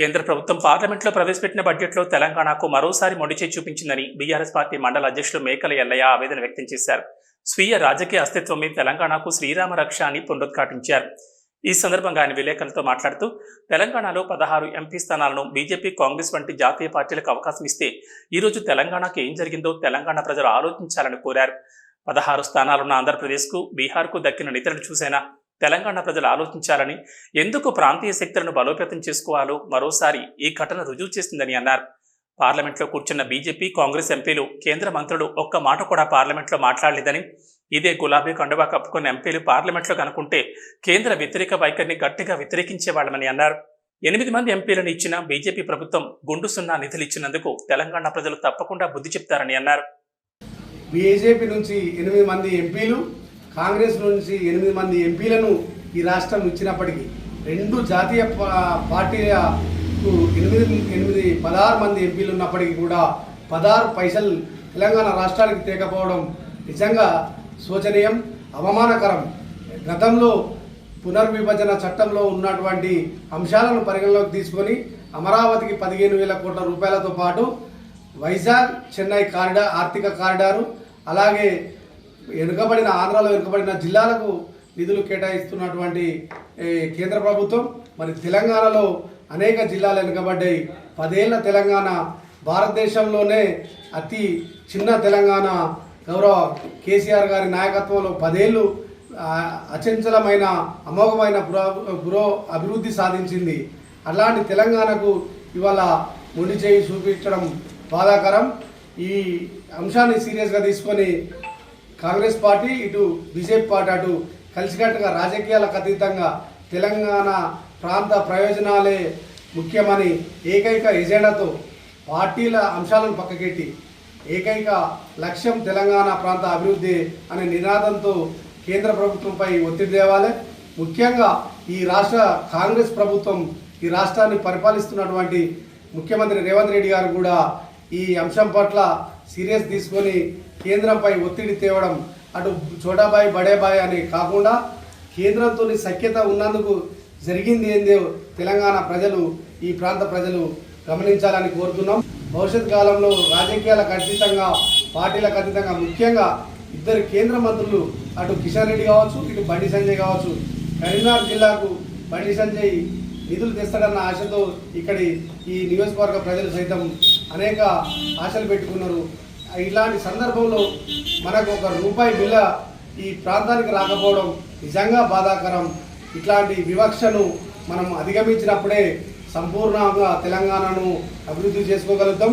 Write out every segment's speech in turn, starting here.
కేంద్ర ప్రభుత్వం పార్లమెంట్లో ప్రవేశపెట్టిన బడ్జెట్లో తెలంగాణకు మరోసారి మొండిచే చూపించిందని బీఆర్ఎస్ పార్టీ మండల అధ్యక్షులు మేకల ఎల్లయ్య ఆవేదన వ్యక్తం చేశారు. స్వీయ రాజకీయ అస్తిత్వమే తెలంగాణకు శ్రీరామ రక్ష అని పునరుద్ఘాటించారు. ఈ సందర్భంగా ఆయన విలేకరులతో మాట్లాడుతూ తెలంగాణలో పదహారు ఎంపీ స్థానాలను బీజేపీ కాంగ్రెస్ వంటి జాతీయ పార్టీలకు అవకాశం ఇస్తే ఈరోజు తెలంగాణకు ఏం జరిగిందో తెలంగాణ ప్రజలు ఆలోచించాలని కోరారు. పదహారు స్థానాలున్న ఆంధ్రప్రదేశ్కు బీహార్కు దక్కిన నిధులను చూసైనా తెలంగాణ ప్రజలు ఆలోచించాలని ఎందుకు ప్రాంతీయ శక్తులను బలోపేతం చేసుకోవాలో మరోసారి ఈ ఘటన రుజువు చేసిందని అన్నారు. పార్లమెంట్లో కూర్చున్న బీజేపీ కాంగ్రెస్ ఎంపీలు కేంద్ర మంత్రులు ఒక్క మాట కూడా పార్లమెంట్లో మాట్లాడలేదని ఇదే గులాబీ కండువా కప్పుకున్న ఎంపీలు పార్లమెంట్లో కనుకుంటే కేంద్ర వ్యతిరేక వైఖరిని గట్టిగా వ్యతిరేకించేవాళ్ళమని అన్నారు. ఎనిమిది మంది ఎంపీలను ఇచ్చిన బీజేపీ ప్రభుత్వం గుండు సున్నా నిధులు ఇచ్చినందుకు తెలంగాణ ప్రజలు తప్పకుండా బుద్ధి చెప్తారని అన్నారు. బీజేపీ నుంచి ఎనిమిది మంది ఎంపీలు కాంగ్రెస్ నుంచి ఎనిమిది మంది ఎంపీలను ఈ రాష్ట్రం ఇచ్చినప్పటికీ రెండు జాతీయ పార్టీల ఎనిమిది ఎనిమిది పదహారు మంది ఎంపీలు ఉన్నప్పటికీ కూడా పదహారు పైసలు తెలంగాణ రాష్ట్రానికి తేకపోవడం నిజంగా శోచనీయం అవమానకరం. గతంలో పునర్విభజన చట్టంలో ఉన్నటువంటి అంశాలను పరిగణలోకి తీసుకొని అమరావతికి పదిహేను వేల కోట్ల రూపాయలతో పాటు వైజాగ్ చెన్నై కారిడార్ ఆర్థిక కారిడారు అలాగే వెనుకబడిన ఆంధ్రాలో వెనుకబడిన జిల్లాలకు నిధులు కేటాయిస్తున్నటువంటి కేంద్ర ప్రభుత్వం మరి తెలంగాణలో అనేక జిల్లాలు వెనుకబడ్డాయి. పదేళ్ళ తెలంగాణ భారతదేశంలోనే అతి చిన్న తెలంగాణ. గౌరవ కేసీఆర్ గారి నాయకత్వంలో పదేళ్ళు అచంచలమైన అమోఘమైన పురో పురో అభివృద్ధి సాధించింది. అలాంటి తెలంగాణకు ఇవాళ మొండి చేయి చూపించడం బాధాకరం. ఈ అంశాన్ని సీరియస్గా తీసుకొని కాంగ్రెస్ పార్టీ ఇటు బీజేపీ పార్టీ అటు కలిసికట్టుగా రాజకీయాలకు అతీతంగా తెలంగాణ ప్రాంత ప్రయోజనాలే ముఖ్యమని ఏకైక ఎజెండాతో పార్టీల అంశాలను పక్కకెట్టి ఏకైక లక్ష్యం తెలంగాణ ప్రాంత అభివృద్ధి అనే నినాదంతో కేంద్ర ప్రభుత్వంపై ఒత్తిడి తేవాలి. ముఖ్యంగా ఈ రాష్ట్ర కాంగ్రెస్ ప్రభుత్వం ఈ రాష్ట్రాన్ని పరిపాలిస్తున్నటువంటి ముఖ్యమంత్రి రేవంత్ రెడ్డి గారు కూడా ఈ అంశం పట్ల సీరియస్ తీసుకొని కేంద్రంపై ఒత్తిడి తేవడం అటు చోటాబాయ్ బడేబాయ్ అని కాకుండా కేంద్రంతో సఖ్యత ఉన్నందుకు జరిగింది ఏందో తెలంగాణ ప్రజలు ఈ ప్రాంత ప్రజలు గమనించాలని కోరుతున్నాం. భవిష్యత్ కాలంలో రాజకీయాలకు అతీతంగా పార్టీలకు అతీతంగా ముఖ్యంగా ఇద్దరు కేంద్ర మంత్రులు అటు కిషన్ రెడ్డి కావచ్చు ఇటు బండి సంజయ్ కావచ్చు కరీంనగర్ జిల్లాకు బండి సంజయ్ నిధులు తెస్తాడన్న ఆశతో ఇక్కడి ఈ నియోజకవర్గ ప్రజలు సైతం అనేక ఆశలు పెట్టుకున్నారు. ఇలాంటి సందర్భంలో మనకు ఒక రూపాయి బిల్ల ఈ ప్రాంతానికి రాకపోవడం నిజంగా బాధాకరం. ఇట్లాంటి వివక్షను మనం అధిగమించినప్పుడే సంపూర్ణంగా తెలంగాణను అభివృద్ధి చేసుకోగలుగుతాం.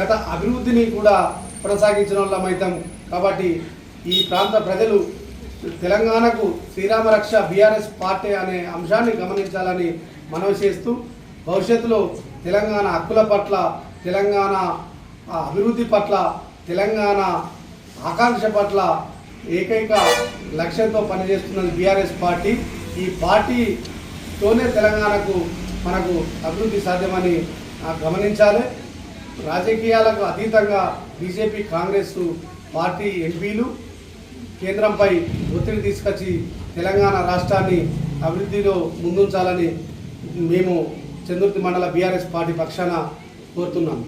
గత అభివృద్ధిని కూడా కొనసాగించిన వాళ్ళమైతాం కాబట్టి ఈ ప్రాంత ప్రజలు తెలంగాణకు శ్రీరామరక్ష బీఆర్ఎస్ పార్టీ అనే అంశాన్ని గమనించాలని మనవి చేస్తూ భవిష్యత్తులో తెలంగాణ హక్కుల పట్ల తెలంగాణ అభివృద్ధి పట్ల తెలంగాణ ఆకాంక్ష పట్ల ఏకైక లక్ష్యంతో పనిచేస్తున్నది బీఆర్ఎస్ పార్టీ. ఈ పార్టీతోనే తెలంగాణకు మనకు అభివృద్ధి సాధ్యమని గమనించాలి. రాజకీయాలకు అతీతంగా బీజేపీ కాంగ్రెస్ పార్టీ ఎంపీలు కేంద్రంపై ఒత్తిడి తీసుకొచ్చి తెలంగాణ రాష్ట్రాన్ని అభివృద్ధిలో ముందుంచాలని మేము చందుర్తి మండల బీఆర్ఎస్ పార్టీ పక్షాన కోరుతున్నాను.